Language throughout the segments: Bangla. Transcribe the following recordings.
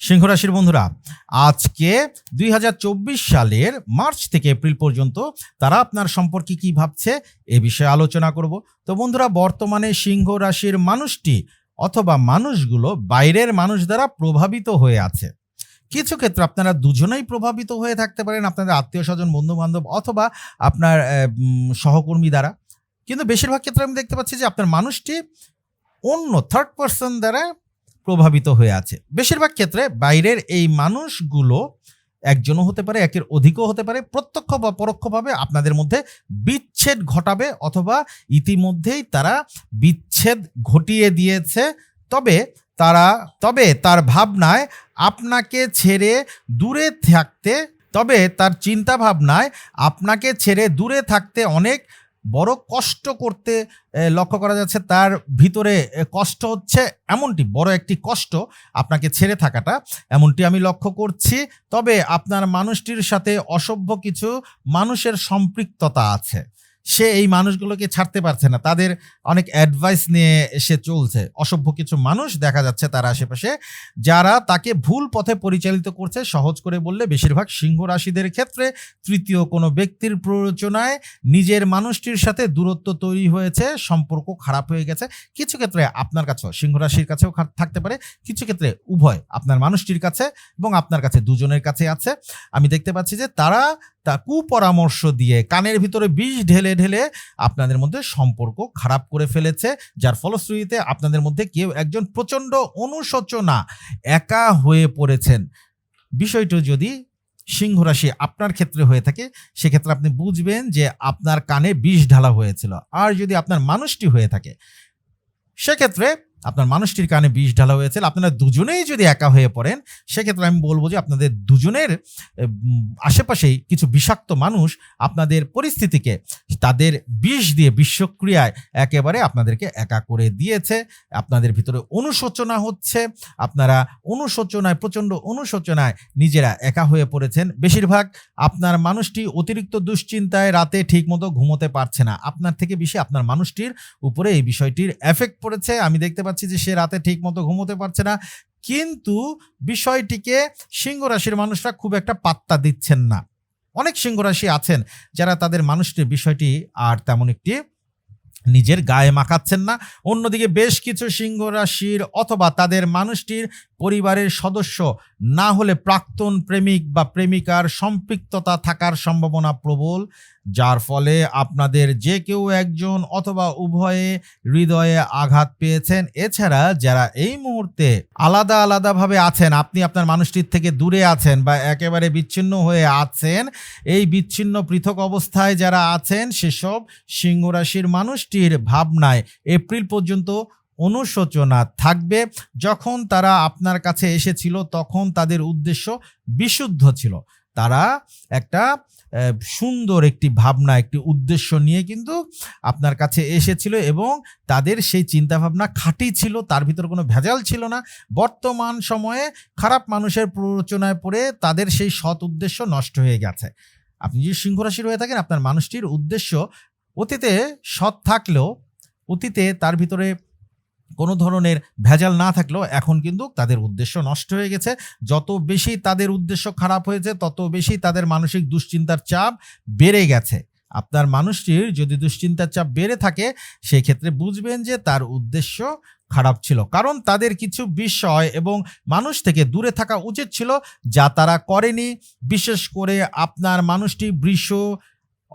সিংহ রাশির বন্ধুরা, আজকে দুই হাজার চব্বিশ সালের মার্চ থেকে এপ্রিল পর্যন্ত তারা আপনার সম্পর্কে কি ভাবছে এ বিষয়ে আলোচনা করব। তো বন্ধুরা, বর্তমানে সিংহ রাশির মানুষটি অথবা মানুষগুলো বাইরের মানুষ দ্বারা প্রভাবিত হয়ে আছে। কিছু ক্ষেত্রে আপনারা দুজনেই প্রভাবিত হয়ে থাকতে পারেন, আপনাদের আত্মীয় স্বজন বন্ধু বান্ধব অথবা আপনার সহকর্মী দ্বারা। কিন্তু বেশিরভাগ ক্ষেত্রে আমি দেখতে পাচ্ছি যে আপনার মানুষটি অন্য থার্ড পার্সন দ্বারা প্রভাবিত হয়ে আছে। বেশিরভাগ ক্ষেত্রে বাইরের এই মানুষগুলো একজনও হতে পারে, একের অধিকও হতে পারে, প্রত্যক্ষ বা পরোক্ষভাবে আপনাদের মধ্যে বিচ্ছেদ ঘটাবে অথবা ইতিমধ্যেই তারা বিচ্ছেদ ঘটিয়ে দিয়েছে। তবে তারা, তবে তার ভাবনায় আপনাকে ছেড়ে দূরে থাকতে, তবে তার চিন্তা ভাবনায় আপনাকে ছেড়ে দূরে থাকতে অনেক বড় কষ্ট করতে লক্ষ্য করা যাচ্ছে। তার ভিতরে কষ্ট হচ্ছে এমনটি, বড় একটি কষ্ট আপনাকে ছেড়ে থাকাটা এমনটি আমি লক্ষ্য করছি। তবে আপনার মানুষটির সাথে অসভ্য কিছু মানুষের সম্পৃক্ততা আছে। সে এই মানুষগুলোকে ছাড়তে পারছে না। তাদের অনেক অ্যাডভাইস নিয়ে এসে চলছে। অসভ্য কিছু মানুষ দেখা যাচ্ছে তার আশেপাশে, যারা তাকে ভুল পথে পরিচালিত করছে। সহজ করে বললে বেশিরভাগ সিংহ রাশিদের ক্ষেত্রে তৃতীয় কোনো ব্যক্তির প্ররোচনায় নিজের মানুষটির সাথে দূরত্ব তৈরি হয়েছে, সম্পর্ক খারাপ হয়ে গেছে। কিছু ক্ষেত্রে আপনার কাছেও, সিংহ রাশির কাছেও থাকতে পারে। কিছু ক্ষেত্রে উভয়, আপনার মানুষটির কাছে এবং আপনার কাছে দুজনের কাছে আছে। আমি দেখতে পাচ্ছি যে তারা তা কুপরামর্শ দিয়ে কানের ভিতরে বিষ ঢেলে ঢেলে আপনাদের মধ্যে সম্পর্ক খারাপ করে ফেলেছে, যার ফলশ্রুতিতে আপনাদের মধ্যে কেউ একজন প্রচণ্ড অনুশোচনা একা হয়ে পড়েছেন। বিষয়টি যদি সিংহ রাশি আপনার ক্ষেত্রে হয়ে থাকে, সেক্ষেত্রে আপনি বুঝবেন যে আপনার কানে বিষ ঢালা হয়েছিল। আর যদি আপনার মানুষটি হয়ে থাকে, সেক্ষেত্রে আপনার মানুষটির কানে বিষ ঢালা হয়েছিল আপনারা দুজনেই যদি একা হয়ে পড়েন, সেক্ষেত্রে আমি বলব যে আপনাদের দুজনের আশেপাশেই কিছু বিষাক্ত মানুষ আপনাদের পরিস্থিতিকে, তাদের বিষ দিয়ে বিশ্বক্রিয়ায় একেবারে আপনাদেরকে একা করে দিয়েছে। আপনাদের ভিতরে অনুশোচনা হচ্ছে, আপনারা অনুশোচনায়, প্রচণ্ড অনুশোচনায় নিজেরা একা হয়ে পড়েছেন। বেশিরভাগ আপনার মানুষটি অতিরিক্ত দুশ্চিন্তায় রাতে ঠিকমতো ঘুমোতে পারছে না। আপনার থেকে বেশি আপনার মানুষটির উপরে এই বিষয়টির এফেক্ট পড়েছে। আমি দেখতে পাচ্ছি যে সে রাতে ঠিকমতো ঘুমোতে পারছে না। কিন্তু বিষয়টিকে সিংহ রাশির মানুষরা খুব একটা পাত্তা দিচ্ছেন না। অনেক সিংহ রাশি আছেন যারা তাদের মানুষটির বিষয়টি আর তেমন একটি নিজের গায়ে মাখাচ্ছেন না। অন্যদিকে বেশ কিছু সিংহ রাশির অথবা তাদের মানুষটির পরিবারের সদস্য না হলে প্রাক্তন প্রেমিক বা প্রেমিকার সম্পৃক্ততা থাকার সম্ভাবনা প্রবল। যার ফলে আপনাদের যে কেউ একজন অথবা উভয়ে হৃদয়ে আঘাত পেয়েছেন। এছাড়া যারা এই মুহূর্তে আলাদা আলাদাভাবে আছেন, আপনি আপনার মানুষটির থেকে দূরে আছেন বা একেবারে বিচ্ছিন্ন হয়ে আছেন, এই বিচ্ছিন্ন পৃথক অবস্থায় যারা আছেন, সেসব সিংহ রাশির মানুষটির ভাবনায় এপ্রিল পর্যন্ত অনুশোচনা থাকবে। যখন তারা আপনার কাছে এসেছিল, তখন তাদের উদ্দেশ্য বিশুদ্ধ ছিল। তারা একটা সুন্দর একটি ভাবনা, একটি উদ্দেশ্য নিয়ে কিন্তু আপনার কাছে এসেছিল এবং তাদের সেই চিন্তাভাবনা খাঁটি ছিল, তার ভিতর কোনো ভেজাল ছিল না। বর্তমান সময়ে খারাপ মানুষের প্ররোচনায় পড়ে তাদের সেই সৎ উদ্দেশ্য নষ্ট হয়ে গেছে। আপনি যদি সিংহ রাশির হয়ে থাকেন, আপনার মানুষটির উদ্দেশ্য অতীতে সৎ থাকলেও অতীতে তার ভিতরে কোনো ধরনের ভেজাল না থাকলেও এখন কিন্তু তাদের উদ্দেশ্য নষ্ট হয়ে গেছে। যত বেশি তাদের উদ্দেশ্য খারাপ হয়েছে, তত বেশি তাদের মানসিক দুশ্চিন্তার চাপ বেড়ে গেছে। আপনার মানুষটির যদি দুশ্চিন্তার চাপ বেড়ে থাকে সেই ক্ষেত্রে বুঝবেন যে তার উদ্দেশ্য খারাপ ছিল। কারণ তাদের কিছু বিষয় এবং মানুষ থেকে দূরে থাকা উচিত ছিল যা তারা করেনি। বিশেষ করে আপনার মানুষটি বৃষ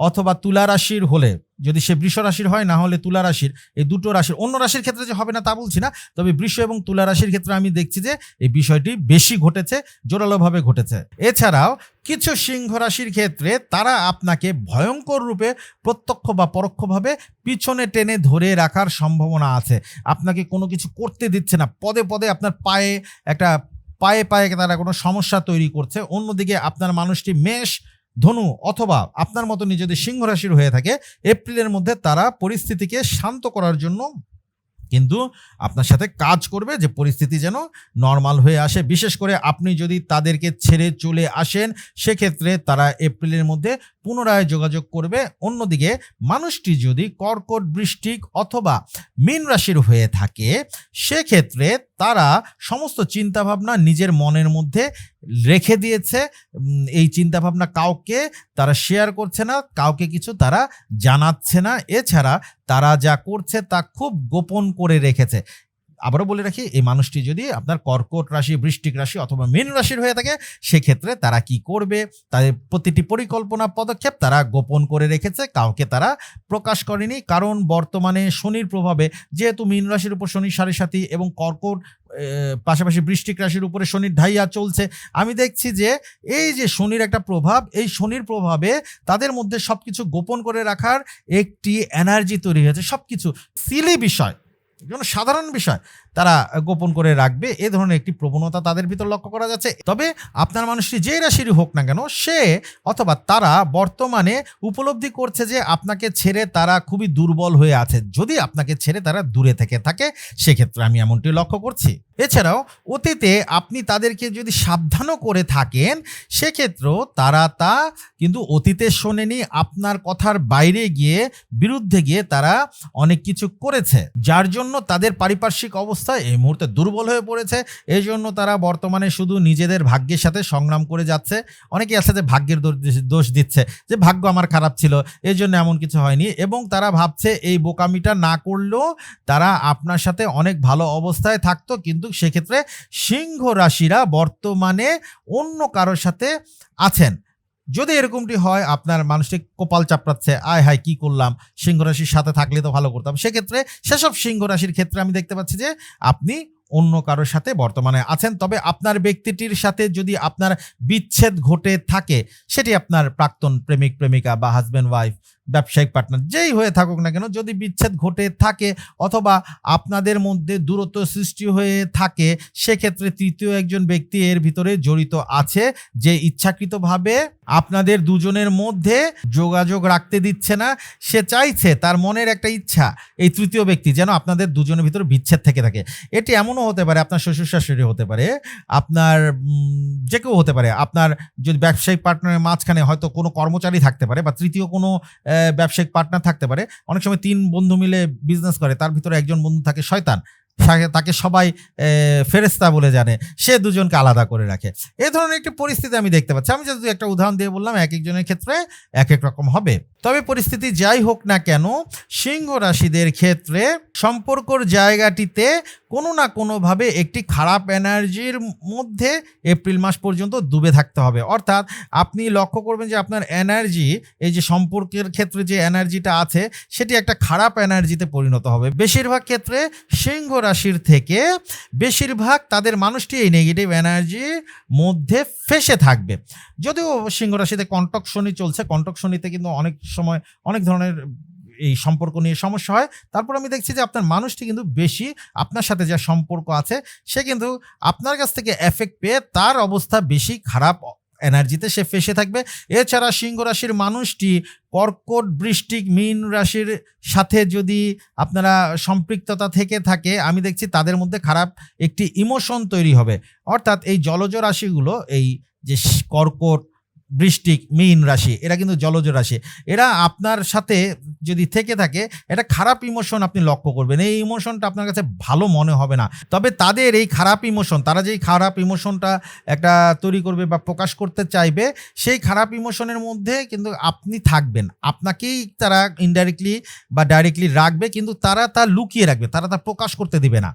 অথবা তুলা রাশির হলে, যদি সে বৃষ রাশির হয়, না হলে তুলা রাশির, এই দুটো রাশির, অন্য রাশির ক্ষেত্রে যে হবে না তা বলছি না, তবে বৃষ এবং তুলা রাশির ক্ষেত্রে আমি দেখছি যে এই বিষয়টি বেশি ঘটেছে, জোরালোভাবে ঘটেছে। এছাড়াও কিছু সিংহ রাশির ক্ষেত্রে তারা আপনাকে ভয়ঙ্কর রূপে প্রত্যক্ষ বা পরোক্ষভাবে পিছনে টেনে ধরে রাখার সম্ভাবনা আছে। আপনাকে কোনো কিছু করতে দিচ্ছে না। পদে পদে আপনার পায়ে একটা, পায়ে পায়ে তারা কোনো সমস্যা তৈরি করছে। অন্যদিকে আপনার মানুষটি মেষ ধনু অথবা আপনার মতো যদি সিংহ রাশির হয়ে থাকে, এপ্রিলের মধ্যে তারা পরিস্থিতিকে শান্ত করার জন্য কিন্তু আপনার সাথে কাজ করবে যে পরিস্থিতি যেন নর্মাল হয়ে আসে। বিশেষ করে আপনি যদি তাদেরকে ছেড়ে চলে আসেন, সেক্ষেত্রে তারা এপ্রিলের মধ্যে পুনরায় যোগাযোগ করবে। অন্যদিকে মানুষটি যদি কর্কট বৃষ্টিক অথবা মীন রাশির হয়ে থাকে, সেক্ষেত্রে তারা সমস্ত চিন্তাভাবনা নিজের মনের মধ্যে রেখে দিয়েছে এই চিন্তা ভাবনা কাউকে তারা শেয়ার করছে না, কাউকে কিছু তারা জানাচ্ছে না। এছাড়া তারা যা করছে তা খুব গোপন করে রেখেছে। আবারও বলে রাখি, এই মানুষটি যদি আপনার কর্কট রাশি, বৃষ্টিক রাশি অথবা মীন রাশির হয়ে থাকে, সেক্ষেত্রে তারা কি করবে? তাদের প্রতিটি পরিকল্পনা, পদক্ষেপ তারা গোপন করে রেখেছে, কাউকে তারা প্রকাশ করেনি। কারণ বর্তমানে শনির প্রভাবে যেহেতু মীন রাশির উপর শনির সাড়ে সাথী এবং কর্কট পাশাপাশি বৃষ্টিক রাশির উপরে শনির ঢাইয়া চলছে, আমি দেখছি যে এই যে শনির একটা প্রভাব, এই শনির প্রভাবে তাদের মধ্যে সব কিছু গোপন করে রাখার একটি এনার্জি তৈরি হয়েছে সব কিছু সিলি বিষয়। কোনো সাধারণ বিষয় তারা গোপন করে রাখবে। এ ধরনের একটি প্রবণতা তাদের ভিতর লক্ষ্য করা যাচ্ছে। তবে আপনার মানুষটি যে রাশিরই হোক না কেন, সে অথবা তারা বর্তমানে উপলব্ধি করছে যে আপনাকে ছেড়ে তারা খুবই দুর্বল হয়ে আছে। যদি আপনাকে ছেড়ে তারা দূরে থেকে থাকে, সেক্ষেত্রে আমি এমনটি লক্ষ্য করছি। এছাড়াও অতীতে আপনি তাদেরকে যদি সাবধানও করে থাকেন, সেক্ষেত্রেও তারা তা কিন্তু অতীতে শোনেনি, আপনার কথার বাইরে গিয়ে, বিরুদ্ধে গিয়ে তারা অনেক কিছু করেছে। যার জন্য তাদের পারিপার্শ্বিক অবস্থা এই মুহূর্তে দুর্বল হয়ে পড়েছে। এই জন্য তারা বর্তমানে শুধু নিজেদের ভাগ্যের সাথে সংগ্রাম করে যাচ্ছে। অনেকেই আছে যে ভাগ্যের দোষ- দিচ্ছে, যে ভাগ্য আমার খারাপ ছিল, এই জন্য এমন কিছু হয়নি এবং তারা ভাবছে এই বোকামিটা না করলেও তারা আপনার সাথে অনেক ভালো অবস্থায় থাকতো কিন্তু সেক্ষেত্রে সিংহ রাশিরা বর্তমানে অন্য কারোর সাথে আছেন। যদি এরকমটি হয়, আপনার মানুষটি কপাল চাপড়াচ্ছে, আয় হায়, কি করলাম? সিংহ রাশির সাথে থাকলে তো ভালো করতাম। সেক্ষেত্রে সেসব সিংহ রাশির ক্ষেত্রে আমি দেখতে পাচ্ছি যে, আপনি অন্য কারোর সাথে বর্তমানে আছেন। তবে আপনার ব্যক্তিটির সাথে যদি আপনার বিচ্ছেদ ঘটে থাকে, সেটি আপনার প্রাক্তন প্রেমিক, প্রেমিকা বা হাজব্যান্ড ওয়াইফ ব্যবসায়িক পার্টনার যেই হয়ে থাকুক না কেন, যদি বিচ্ছেদ ঘটে থাকে অথবা আপনাদের মধ্যে দূরত্ব সৃষ্টি হয়ে থাকে, সেক্ষেত্রে তৃতীয় একজন ব্যক্তি এর ভিতরে জড়িত আছে যে ইচ্ছাকৃতভাবে আপনাদের দুজনের মধ্যে যোগাযোগ রাখতে দিচ্ছে না। সে চাইছে, তার মনের একটা ইচ্ছা, এই তৃতীয় ব্যক্তি যেন আপনাদের দুজনের ভিতরে বিচ্ছেদ থেকে থাকে। এটি এমনও হতে পারে, আপনার শ্বশুর শাশুড়ি হতে পারে, আপনার যে কেউ হতে পারে, আপনার যদি ব্যবসায়িক পার্টনারের মাঝখানে হয়তো কোনো কর্মচারী থাকতে পারে বা তৃতীয় কোনো ব্যবসায়িক পার্টনার থাকতে পারে। অনেক সময় তিন বন্ধু মিলে বিজনেস করে, তার ভিতরে একজন বন্ধু থাকে শয়তান। তাকে- সবাই ফেরেস্তা বলে জানে। সে দুজনকে আলাদা করে রাখে। এ ধরনের একটি পরিস্থিতি আমি দেখতে পাচ্ছি। আমি যদি একটা উদাহরণ দিয়ে বললাম, এক একজনের ক্ষেত্রে এক এক রকম হবে। তবে পরিস্থিতি যাই হোক না কেন, সিংহ রাশিদের ক্ষেত্রে সম্পর্কর জায়গাটিতে কোনো না কোনোভাবে একটি খারাপ এনার্জির মধ্যে এপ্রিল মাস পর্যন্ত ডুবে থাকতে হবে। অর্থাৎ আপনি লক্ষ্য করবেন যে আপনার এনার্জি, এই যে সম্পর্কের ক্ষেত্রে যে এনার্জিটা আছে, সেটি একটা খারাপ এনার্জিতে পরিণত হবে। বেশিরভাগ ক্ষেত্রে সিংহ রাশির থেকে বেশিরভাগ তাদের মানুষটি এই নেগেটিভ এনার্জির মধ্যে ফেসে থাকবে। যদিও সিংহ রাশিতে কন্টক শনি চলছে। কন্টক শনিতে কিন্তু অনেক সময় অনেক ধরনের এই সম্পর্ক নিয়ে সমস্যা হয়। তারপর আমি দেখছি যে আপনার মানুষটি কিন্তু বেশি আপনার সাথে যা সম্পর্ক আছে, সে কিন্তু আপনার কাছ থেকে এফেক্ট পেয়ে তার অবস্থা বেশি খারাপ এনার্জিতে সে ফেসে থাকবে। এছাড়া সিংহ রাশির মানুষটি কর্কট বৃষ্টিক মীন রাশির সাথে যদি আপনারা সম্পৃক্ততা থেকে থাকে, আমি দেখছি তাদের মধ্যে খারাপ একটি ইমোশন তৈরি হবে। অর্থাৎ এই জলজ রাশিগুলো, এই যে কর্কট বৃষ্টিক মীন রাশি, এরা কিন্তু জলজ রাশি। এরা আপনার সাথে যদি থেকে থাকে এটা খারাপ ইমোশন আপনি লক্ষ্য করবেন। এই ইমোশনটা আপনার কাছে ভালো মনে হবে না। তবে তাদের এই খারাপ ইমোশন তারা যেই খারাপ ইমোশনটা একটা তৈরি করবে বা প্রকাশ করতে চাইবে, সেই খারাপ ইমোশনের মধ্যে কিন্তু আপনি থাকবেন। আপনাকেই তারা ইনডাইরেক্টলি বা ডাইরেক্টলি রাখবে, কিন্তু তারা তা লুকিয়ে রাখবে, তারা তা প্রকাশ করতে দিবে না।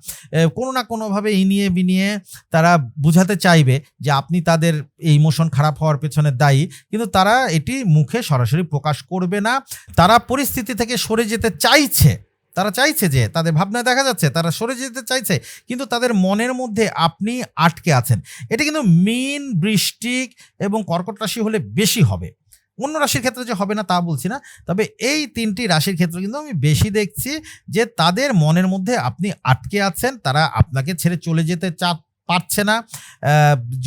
কোনো না কোনোভাবে ইনিয়ে বিনিয়ে তারা বুঝাতে চাইবে যে আপনি তাদের এই ইমোশন খারাপ হওয়ার পেছনে দায়ী, কিন্তু তারা এটি মুখে সরাসরি প্রকাশ করবে না। তারা পরিস্থিতি থেকে সরে যেতে চাইছে। তারা চাইছে যে তাদের ভাবনায় দেখা যাচ্ছে, তারা সরে যেতে চাইছে, কিন্তু তাদের মনের মধ্যে আপনি আটকে আছেন। এটা কিন্তু মীন, বৃষ্টিক এবং কর্কট রাশি হলে বেশি হবে। অন্য রাশির ক্ষেত্রে যে হবে না তা বলছি না, তবে এই তিনটি রাশির ক্ষেত্রে কিন্তু আমি বেশি দেখছি যে তাদের মনের মধ্যে আপনি আটকে আছেন, তারা আপনাকে ছেড়ে চলে যেতে চা পারছে না।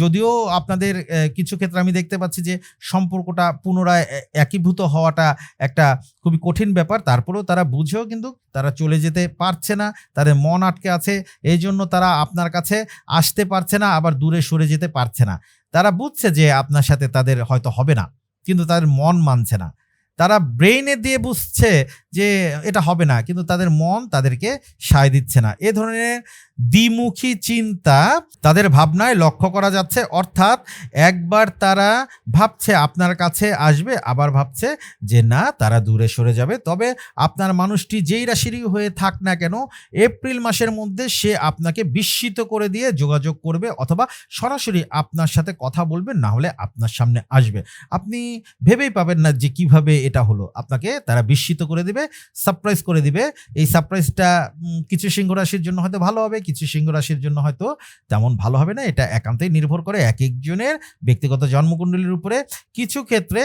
যদিও আপনাদের কিছু ক্ষেত্রে আমি দেখতে পাচ্ছি যে সম্পর্কটা পুনরায় একীভূত হওয়াটা একটা খুবই কঠিন ব্যাপার। তারপরেও তারা বুঝেও কিন্তু তারা চলে যেতে পারছে না, তাদের মন আটকে আছে এই জন্য তারা আপনার কাছে আসতে পারছে না, আবার দূরে সরে যেতে পারছে না। তারা বুঝছে যে আপনার সাথে তাদের হয়তো হবে না, কিন্তু তাদের মন মানছে না। তারা ব্রেইনে দিয়ে বুঝছে যে এটা হবে না, কিন্তু তাদের মন তাদেরকে সায় দিচ্ছে না। এ ধরনের দ্বিমুখী চিন্তা তাদের ভাবনায় লক্ষ্য করা যাচ্ছে, অর্থাৎ একবার তারা ভাবছে আপনার কাছে আসবে, আবার ভাবছে যে না, তারা দূরে সরে যাবে। তবে আপনার মানুষটি যেই রাশিরই হয়ে থাক না কেন, এপ্রিল মাসের মধ্যে সে আপনাকে বিস্মিত করে দিয়ে যোগাযোগ করবে অথবা সরাসরি আপনার সাথে কথা বলবে, না হলে আপনার সামনে আসবে। আপনি ভেবেই পাবেন না যে কীভাবে এটা হলো। আপনাকে তারা বিস্মিত করে দিবে সারপ্রাইজ করে দিবে। এই সারপ্রাইজটা কিছু সিংহ রাশির জন্য হয়তো ভালো হবে, কিছু সিংহ রাশির জন্য হয়তো তেমন ভালো হবে না। এটা একান্তই নির্ভর করে এক একজনের ব্যক্তিগত জন্মকুণ্ডলীর উপরে। কিছু ক্ষেত্রে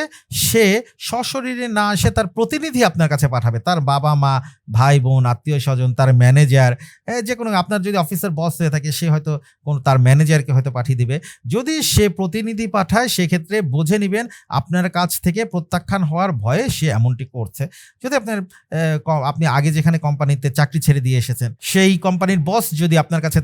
সে সশরীরে না এসে তার প্রতিনিধি আপনার কাছে পাঠাবে। তার বাবা মা, ভাই বোন, আত্মীয় স্বজন, তার ম্যানেজার যে কোনো আপনার যদি অফিসের বস হয়ে থাকে, সে হয়তো কোনো, তার ম্যানেজারকে হয়তো পাঠিয়ে দিবে। যদি সে প্রতিনিধি পাঠায়, সেক্ষেত্রে বুঝে নেবেন, আপনার কাছ থেকে প্রত্যাখ্যান হওয়ার ভয়ে সে এমনটি করছে। যদি আপনার আপনি আগে যেখানে কোম্পানিতে চাকরি ছেড়ে দিয়ে এসেছেন, সেই কোম্পানির বস যদি আপনার কাছে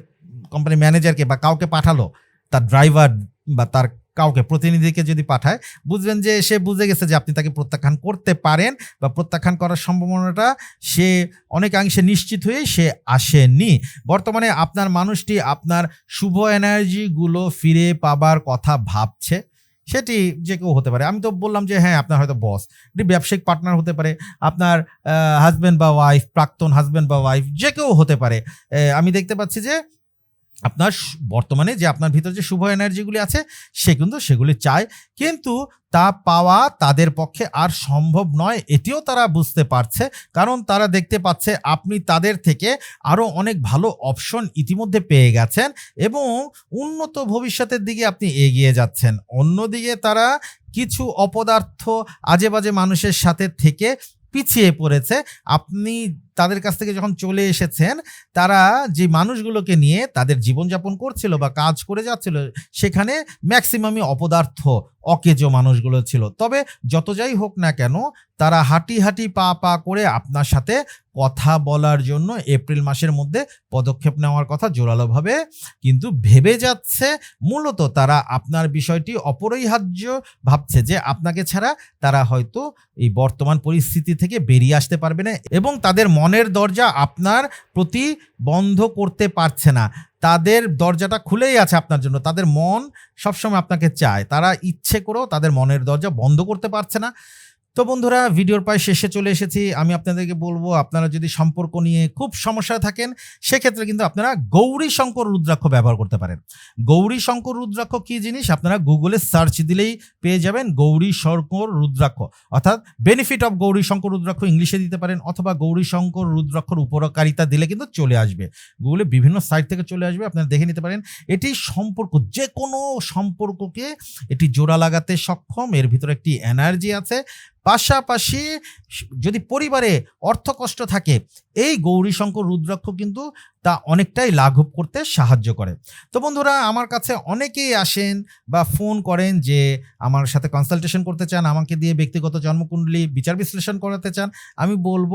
কোম্পানির ম্যানেজারকে বা কাউকে পাঠালো, তার ড্রাইভার বা তার কাউকে প্রতিনিধিকে যদি পাঠায়, বুঝবেন যে সে বুঝে গেছে যে আপনি তাকে প্রত্যাখ্যান করতে পারেন বা প্রত্যাখ্যান করার সম্ভাবনাটা সে অনেকাংশে নিশ্চিত হয়ে সে আসেনি। বর্তমানে আপনার মানুষটি আপনার শুভ এনার্জিগুলো ফিরে পাবার কথা ভাবছে। সেটি যে কেউ হতে পারে। আমি তো বললাম যে হ্যাঁ আপনার হয়তো বস এটি ব্যবসায়িক পার্টনার হতে পারে, আপনার হাজব্যান্ড বা ওয়াইফ প্রাক্তন হাজব্যান্ড বা ওয়াইফ যে কেউ হতে পারে। আমি দেখতে পাচ্ছি যে আপনার বর্তমানে যে আপনার ভিতরে যে শুভ এনার্জিগুলি আছে, সে কিন্তু সেগুলি চায়। কিন্তু তা পাওয়া তাদের পক্ষে আর সম্ভব নয়, এটিও তারা বুঝতে পারছে। কারণ তারা দেখতে পাচ্ছে আপনি তাদের থেকে আরও অনেক ভালো অপশন ইতিমধ্যে পেয়ে গেছেন এবং উন্নত ভবিষ্যতের দিকে আপনি এগিয়ে যাচ্ছেন। অন্যদিকে তারা কিছু অপদার্থ আজে বাজে মানুষের সাথে থেকে পিছিয়ে পড়েছে। আপনি তাদের কাছ থেকে যখন চলে এসেছেন, তারা যে মানুষগুলোকে নিয়ে তাদের জীবনযাপন করছিল বা কাজ করে যাচ্ছিল, সেখানে ম্যাক্সিমামই অপদার্থ অকেজো মানুষগুলো ছিল। তবে যত যাই হোক না কেন, তারা হাঁটি হাঁটি পা পা করে আপনার সাথে কথা বলার জন্য এপ্রিল মাসের মধ্যে পদক্ষেপ নেওয়ার কথা জোরালোভাবে কিন্তু ভেবে যাচ্ছে মূলত তারা আপনার বিষয়টি অপরিহার্য ভাবছে যে আপনাকে ছাড়া তারা হয়তো এই বর্তমান পরিস্থিতি থেকে বেরিয়ে আসতে পারবে না এবং তাদের মনের দরজা আপনার প্রতি বন্ধ করতে পারছে না। তাদের দরজাটা খুলেই আছে আপনার জন্য। তাদের মন সবসময় আপনাকে চায়। তারা ইচ্ছে করেও তাদের মনের দরজা বন্ধ করতে পারছে না। তো বন্ধুরা, ভিডিওর প্রায় শেষে চলে এসেছি। আমি আপনাদেরকে বলব, আপনারা যদি সম্পর্ক নিয়ে খুব সমস্যায় থাকেন, সেক্ষেত্রে কিন্তু আপনারা গৌরী শঙ্কর রুদ্রাক্ষ ব্যবহার করতে পারেন। গৌরী শঙ্কর রুদ্রাক্ষ কি জিনিস? আপনারা গুগলে সার্চ দিলেই পেয়ে যাবেন গৌরী শঙ্কর রুদ্রাক্ষ। অর্থাৎ বেনিফিট অফ গৌরী শঙ্কর রুদ্রাক্ষ ইংলিশে দিতে পারেন, অথবা গৌরী শঙ্কর রুদ্রাক্ষর উপকারিতা দিলে কিন্তু চলে আসবে। গুগলে বিভিন্ন সাইট থেকে চলে আসবে, আপনারা দেখে নিতে পারেন। এটি সম্পর্ক যে কোনো সম্পর্ককে এটি জোড়া লাগাতে সক্ষম, এর ভিতরে একটি এনার্জি আছে। পাশাপাশি যদি পরিবারে অর্থকষ্ট থাকে এই গৌরীশঙ্কর রুদ্রাক্ষ কিন্তু তা অনেকটাই লাঘব করতে সাহায্য করে। তো বন্ধুরা, আমার কাছে অনেকেই আসেন বা ফোন করেন যে আমার সাথে কনসালটেশন করতে চান, আমাকে দিয়ে ব্যক্তিগত জন্মকুণ্ডলী বিচার বিশ্লেষণ করাতে চান, আমি বলব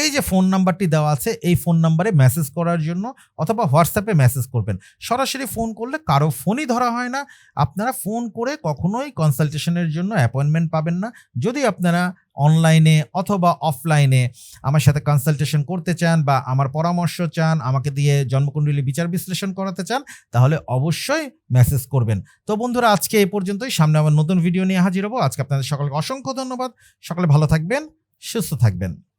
এই যে ফোন নাম্বারটি দেওয়া আছে, এই ফোন নাম্বারে মেসেজ করার জন্য অথবা হোয়াটসঅ্যাপে মেসেজ করবেন। সরাসরি ফোন করলে কারও ফোনই ধরা হয় না। আপনারা ফোন করে কখনোই কনসালটেশনের জন্য অ্যাপয়েন্টমেন্ট পাবেন না। যদি আপনারা অনলাইনে অথবা অফলাইনে আমার সাথে কনসালটেশন করতে চান বা আমার পরামর্শ চান, আমাকে দিয়ে জন্মকুণ্ডলী বিচার বিশ্লেষণ করাতে চান, তাহলে অবশ্যই মেসেজ করবেন। তো বন্ধুরা, আজকে এই পর্যন্তই। সামনে আমার নতুন ভিডিও নিয়ে হাজির হব। আজকে আপনাদের সকলকে অসংখ্য ধন্যবাদ। সকলে ভালো থাকবেন, সুস্থ থাকবেন।